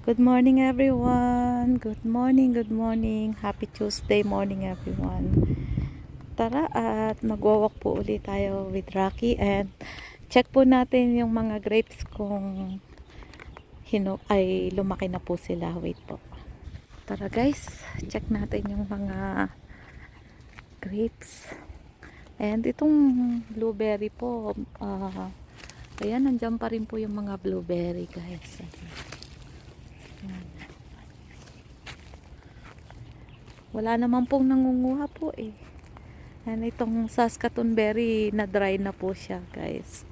Good morning everyone. Good morning, good morning. Happy Tuesday morning everyone. Tara at magwawak po ulit tayo with Rocky and check po natin yung mga grapes kung hino ay lumaki na po sila. Wait po. Tara guys, check natin yung mga grapes. And itong blueberry po, ah, ayan, nandyan pa rin po yung mga blueberry guys. Ayan. Wala naman pong nangunguha po eh. Ayan, itong Saskatoon berry na dry na po siya guys.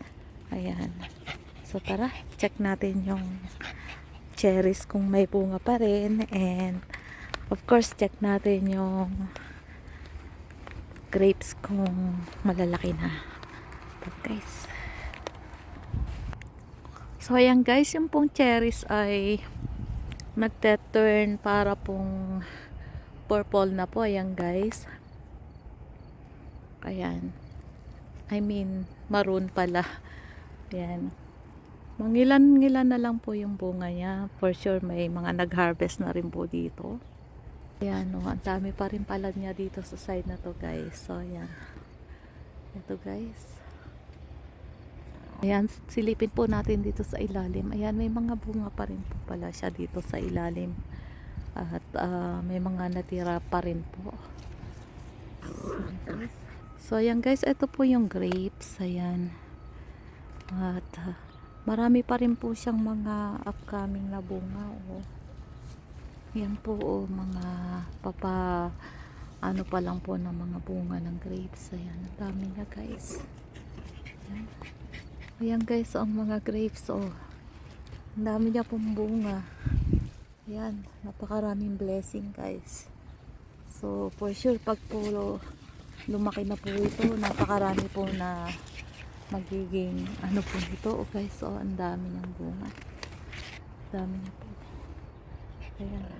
Ayan. So tara, check natin yung cherries kung may bunga pa rin. And of course, check natin yung grapes kung malalaki na. Ito guys. So ayan guys, yung pong cherries ay nagte-turn para pong purple na po. Ayan guys. Ayan. I mean, maroon pala. Ayan. Mangilan-ngilan na lang po yung bunga niya. For sure, may mga nag-harvest na rin po dito. Ayan, no, ang dami pa rin pala niya dito sa side na to guys. So, ayan. Ito guys. Ayan, silipin po natin dito sa ilalim. Ayan, may mga bunga pa rin po pala siya dito sa ilalim. At ah, may mga natira pa rin po. So, ayan guys, ito po yung grapes. Ayan. At ah, marami pa rin po siyang mga upcoming na bunga. Oh. Yan po, oh, mga papa ano pa lang po ng mga bunga ng grapes. Ayan, ang dami niya guys. Ayan. Ayan guys, ang mga grapes, oh. Ang dami niya pong bunga. Ayan, napakaraming blessing guys. So, for sure, pag po lumaki na po ito, napakarami po na magiging ano po ito. Oh guys, oh, ang dami niyang bunga. Ang dami niya po. Ayan.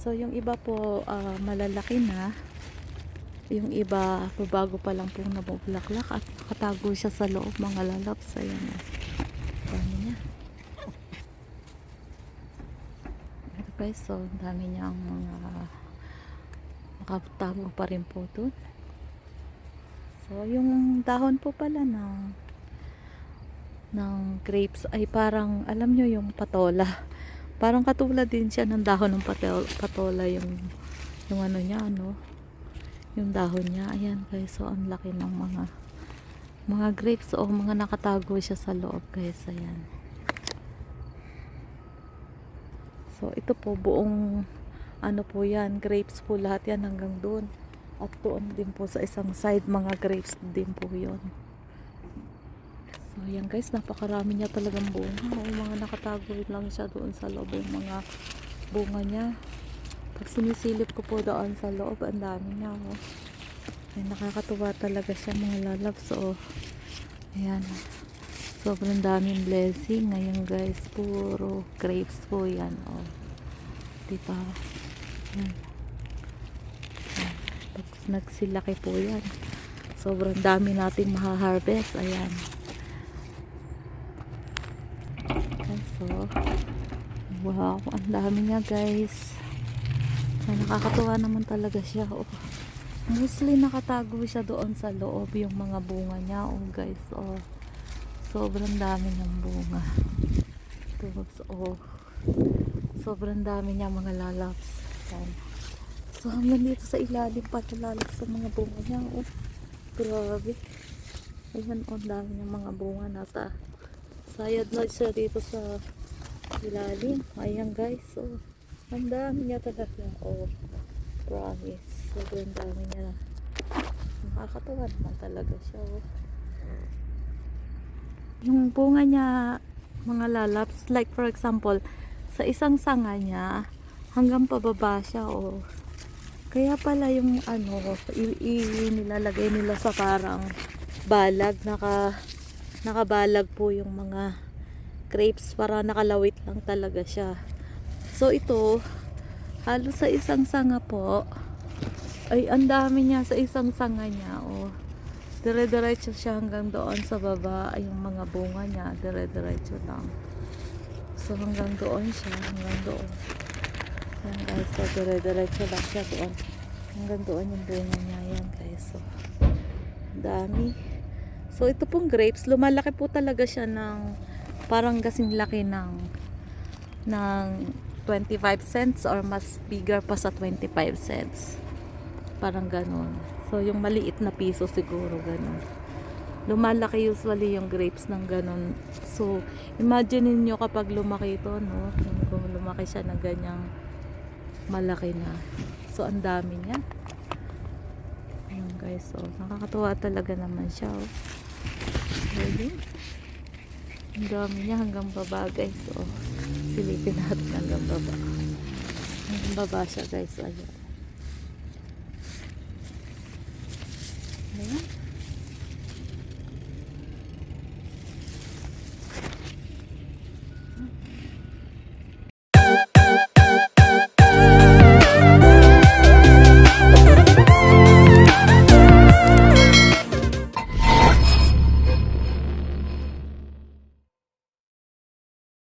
So, yung iba po, ah, malalaki na. Yung iba, bago pa lang po nabubulaklak at nakatago siya sa loob mga lalaps. Ayan. oh. Dami niya. Ito guys, so, dami niyang mga nakatago pa rin po doon. So, yung dahon po pala ng ng grapes ay parang, alam nyo yung patola. Parang katulad din siya ng dahon ng patola yung yung ano niya, ano, yung dahon niya. Ayan guys, so ang laki ng mga mga grapes o mga nakatago siya sa loob guys. Ayan. So ito po buong ano po yan, grapes po lahat yan hanggang doon. At doon din po sa isang side mga grapes din po yon. So ayan guys, napakarami niya talagang bunga. O mga nakatago lang siya doon sa loob yung mga bunga niya. Pag sinisilip ko po doon sa loob, ang dami niya. Oh. Ay, nakakatuwa talaga siya mga lalabs. So, ayan. Sobrang daming blessing. Ngayon guys, puro grapes po yan. Oh. Diba? Ayan. Pag nagsilaki po yan, sobrang dami nating maha-harvest. Ayan. Ayan, so, wow, ang dami niya guys. Ay, nakakatuwa naman talaga siya. Oh. Mostly nakatago siya doon sa loob yung mga bunga niya. Oh guys, oh. Sobrang dami ng bunga. Tapos, oh. Sobrang dami niya mga lalaps. Ayan. So hanggang dito sa ilalim pa lalap sa mga bunga niya. Oh. Grabe. Ayan, oh, dami niyang mga bunga nasa sayad na siya dito sa ilalim. Ayan guys, oh. Ang dami niya talaga. Oh, promise. Sobrang dami niya. Nakakatuwa naman talaga siya. Oh. Yung bunga niya, mga lalaps, like for example, sa isang sanga niya, hanggang pababa siya. Oh. Kaya pala yung ano, nilalagay nila sa parang balag, naka, nakabalag po yung mga grapes para nakalawit lang talaga siya. So ito, halos sa isang sanga po, ay ang dami niya sa isang sanga niya. Oh. Dire-diretso siya hanggang doon sa baba ay yung mga bunga niya. Dire-diretso lang. So hanggang doon siya, hanggang doon. Yan guys, so dire-diretso lang siya doon. Hanggang doon yung bunga niya yan guys. So, dami. So ito pong grapes, lumalaki po talaga siya ng parang kasing laki ng ng 25 cents or mas bigger pa sa 25 cents. Parang ganun. So yung maliit na piso siguro ganun. Lumalaki usually yung grapes ng ganun. So imagine niyo kapag lumaki ito, no? Kung, lumaki siya ng ganyang malaki na. So ang dami niya. Ayan guys, so nakakatuwa talaga naman siya. Oh. Ayun. Ang dami niya hanggang baba guys. So, silipin natin hanggang baba. Hanggang baba siya guys. Ayan. Ayan.